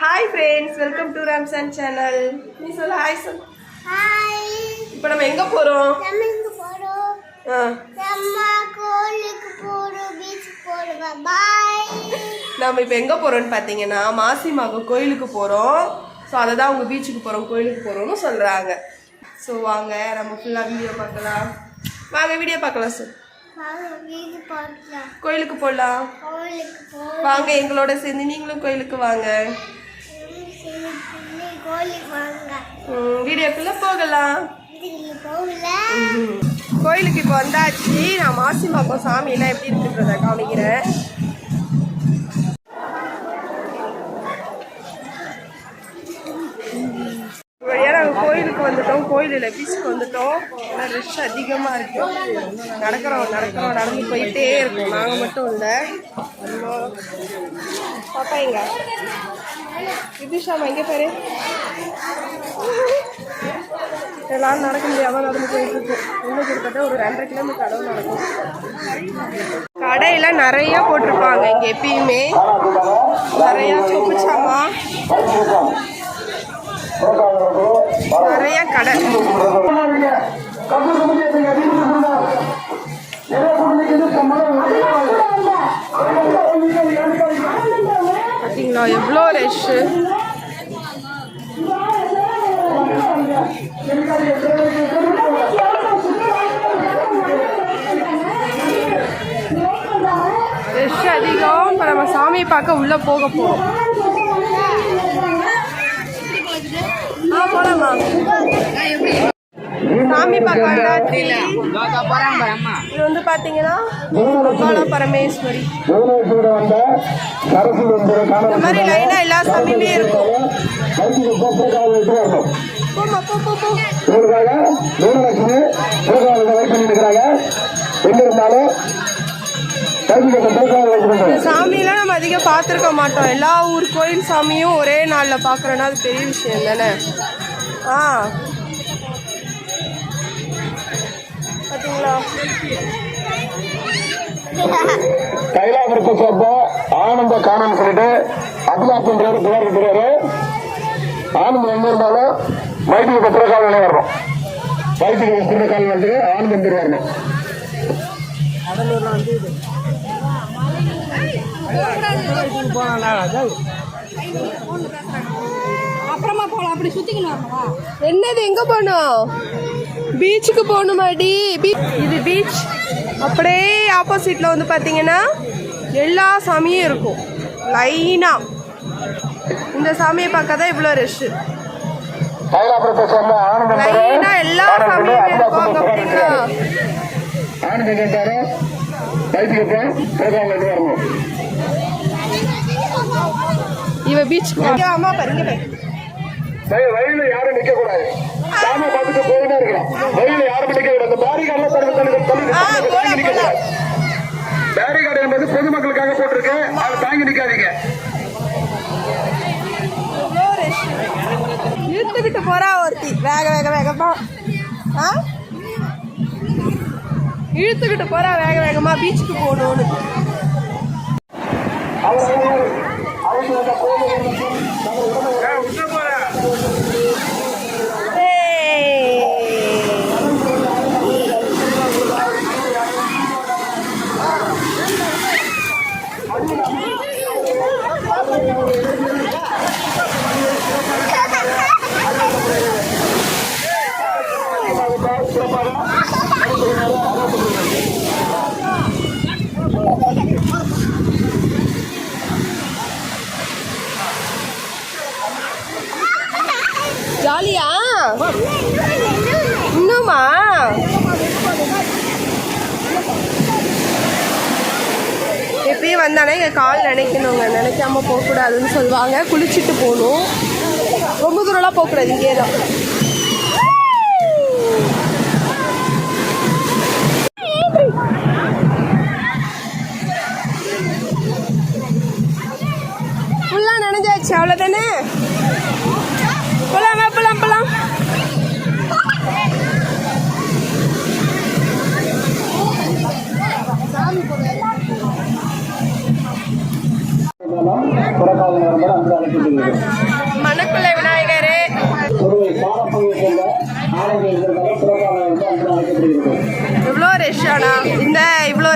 Hi friends welcome to Ramson channel நீ சொல்லு hi சொல் இப்போ நம்ம எங்கே போகிறோம் நம்ம இப்போ எங்கே போகிறோம்னு பார்த்தீங்கன்னா மாசிமாங்க கோயிலுக்கு போகிறோம் ஸோ அதை தான் அவங்க பீச்சுக்கு போகிறோம் கோயிலுக்கு போகிறோம்னு சொல்கிறாங்க ஸோ வாங்க நம்ம ஃபுல்லாக வீடியோ பார்க்கலாம். வாங்க வீடியோ பார்க்கலாம் சார் கோயிலுக்கு போகலாம் வாங்க எங்களோட சேர்ந்து நீங்களும் கோயிலுக்கு வாங்க. வீடியோக்குள்ளே போகலாம். கோயிலுக்கு இப்போ வந்தாச்சு. நான் மாசி பார்ப்போம் சாமியெல்லாம் எப்படி இருக்குன்றத காமிக்கிறேன் நாங்கள் கோயிலுக்கு வந்துட்டோம். கோயிலில் பீச்சுக்கு வந்துட்டோம். ஆனால் ரஷ் அதிகமாக இருக்கு. நடக்கிறோம் நடக்கிறோம் நடந்து போயிட்டே இருக்கோம். நாங்கள் மட்டும் இல்லை. அம்மா பாப்பா எங்க? விதிஷாமா எங்கே பேரு? எல்லாம் நடக்க முடியாம நடந்து போயிட்டு இன்னும் கிட்டத்தட்ட ஒரு ரெண்டரை கிலோமீட்டர் அளவு நடக்கும். கடையில நிறைய போட்டிருப்பாங்க இங்க எப்பயுமே. நிறைய சொப்பு சாமா. நிறைய கடை. எவ்வளோ ரஷ்ஷு ரஷ் அதிகம் இப்போ நம்ம சாமி பார்க்க உள்ளே போக போகிறோம் ஆ போலாமா? சாமி பார்க்க வந்தாச்சு இது வந்து பார்த்தீங்கன்னா அங்காள பரமேஸ்வரி. இந்த மாதிரி லைனாக எல்லா சாமியுமே இருக்கும். சாமியெல்லாம் நம்ம அதிகம் பார்த்துருக்க மாட்டோம். எல்லா ஊர் கோயில் சாமியும் ஒரே நாளில் பார்க்குறோன்னா அது பெரிய விஷயம் தானே? ஆ. கைலாபுரத்தை சேர்ந்த ஆனந்த காணம் சொல்லிட்டு அபிலாசன்றாரு புகார் இருக்கிறாரு. ஆனந்தம் எங்க இருந்தாலும் வைத்திய பத்திரக்கால வரணும். வைத்திய பத்திரக்கால வந்து ஆனந்தம் பேர் வரணும். அப்புறமா போகலாம் அப்படி சுத்திக்கணும் வரணுமா? என்னது எங்கே போகணும் பீச்சுக்கு போகணுமாடி? இது பீச். அப்படியே ஆப்போசிட்டில் வந்து பார்த்தீங்கன்னா எல்லா சாமியும் இருக்கும். லைனாக இந்த சாமியை பார்க்க தான் இவ்வளோ ரஷ்ஷு லைனாக எல்லா சாமியுமே இருக்கும் அங்கே வரணும் இவ பீச்சுக்கு அம்மா பாருங்க வயல்ல யாரும் நிக்க கூடாது சாமி பார்த்துட்டு போயிட்டே இருக்கலாம். வயல்ல யாரும் அந்த தாங்கி பேரிகார்டு என்பது பொதுமக்களுக்காக போட்டிருக்கு. அதை தாங்கி ரஷ் இழுத்துக்கிட்டு போறா ஒருத்தி. வேக வேக வேகமா. ஆ? இழுத்துக்கிட்டு போறா வேக வேகமா. பீச்சுக்கு போகணும்னு. ஜாலியா இன்னுமா எப்பயும் வந்தானே எங்கள் கால் நினைக்கணுங்க நினைக்காம போகக்கூடாதுன்னு சொல்லுவாங்க. குளிச்சுட்டு போகணும். ரொம்ப தூரம்லாம் போகக்கூடாது இங்கே தான்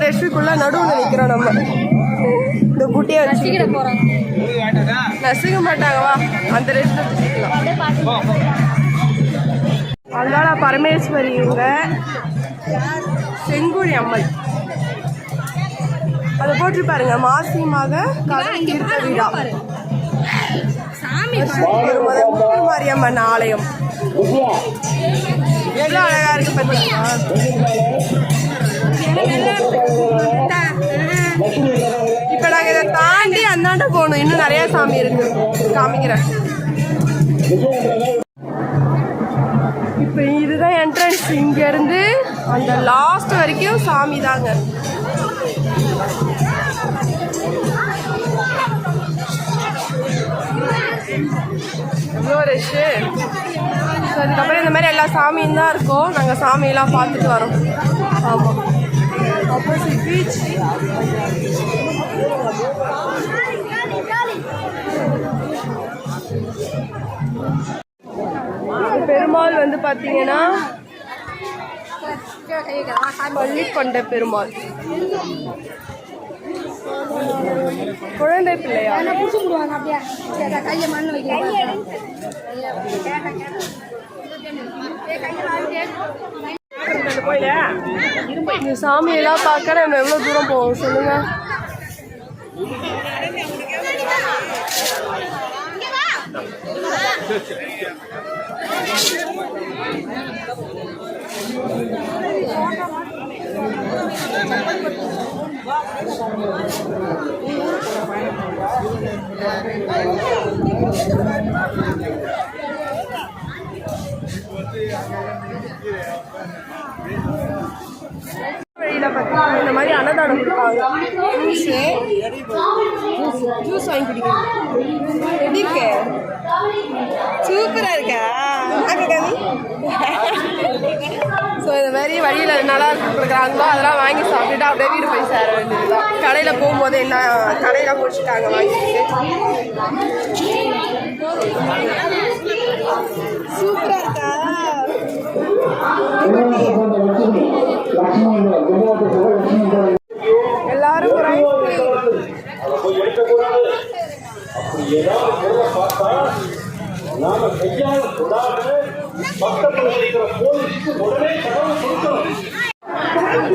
ரஷ்ஷுக்குள்ள நடுவில் நிற்கிறோம் நம்ம. இந்த குட்டியை வச்சுக்கிட்டு போகிறோம் நசுக்க மாட்டாங்க வா. அந்த ரெஸ்ட் அங்காள பரமேஸ்வரி இவங்க செங்குழி அம்மன். அதை போட்டு பாருங்க மாசியமாக கடல் தீர்த்த விழா மாரியம்மன் ஆலயம். எவ்வளோ அழகா இருக்கு பார்த்தீங்களா இப்போ நாங்கள் இதை தாண்டி அந்தாண்ட போகணும். இன்னும் நிறைய சாமி இருக்கு. காமிக்கிறேன். இப்போ இதுதான் என்ட்ரன்ஸ் இங்கேருந்து அந்த லாஸ்ட் வரைக்கும் சாமி தாங்க. எவ்வளோ ரஷ்ஷு ஸோ அதுக்கப்புறம் இந்த மாதிரி எல்லா சாமியும் தான் இருக்கும். நாங்கள் சாமியெல்லாம் பார்த்துட்டு வரோம். ஆமாம் ஆப்போசிட் பீச் பெருமாள் வந்து பார்த்தீங்கன்னா பள்ளிக்கொண்ட பெருமாள். குழந்தை பிள்ளையா? கையை மண்ணு இந்த சாமியெல்லாம் பார்க்க நம்ம எவ்வளோ தூரம் போவோம் சொல்லுங்க. வழியில் பார்த்தீங்கன்னா இந்த மாதிரி அன்னதானம் கொடுப்பாங்க. ஜூஸு ஜூஸ் வாங்கி குடிக்கணும் எப்படி இருக்கு? சூப்பராக இருக்கா? ஸோ இந்த மாதிரி வழியில் நல்லா கொடுக்குறாங்களோ அதெல்லாம் வாங்கி சாப்பிட்டுட்டு அப்படியே வீடு போய் சேர வேண்டியதுதான். கடையில் போகும்போது என்ன கடையில் முடிச்சுட்டாங்க வாங்கிட்டு. சூப்பராக இருக்கா? எல்லாரும் ஒரு ஐஸ்கிரீம் அப்படி ஏதாவது பொருளை பார்த்தா நாம கையால இருக்கிற உடனே தகவல் கொடுக்கணும்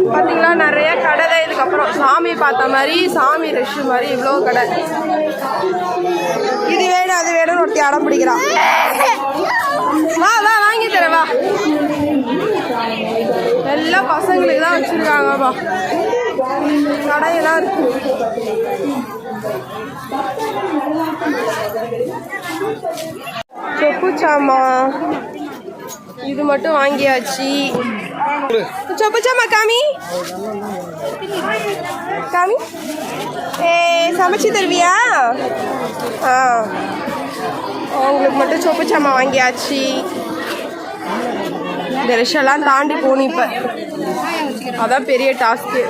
பார்த்தீங்களா நிறைய கடை தான் இதுக்கப்புறம். சாமி பார்த்த மாதிரி சாமி ரஷ் மாதிரி இவ்வளோ கடை. இது வேணும் அது வேணும்னு ஒருத்தி அடம் பிடிக்கிறான் வா வா வாங்கி தரேன் வா. எல்லா பசங்களுக்கு தான் வச்சிருக்காங்கப்பா கடையெல்லாம் இருக்கு. சொப்பு சாமா. இது மட்டும் வாங்கியாச்சு. சொப்புச்சாமா காமி. காமி. ஏ சமைச்சு தருவியா? ஆ. அவங்களுக்கு மட்டும் சொப்பு சாமா வாங்கியாச்சு. இந்த ரிஷெல்லாம் தாண்டி போகணும் இப்போ. அதான் பெரிய டாஸ்க்கு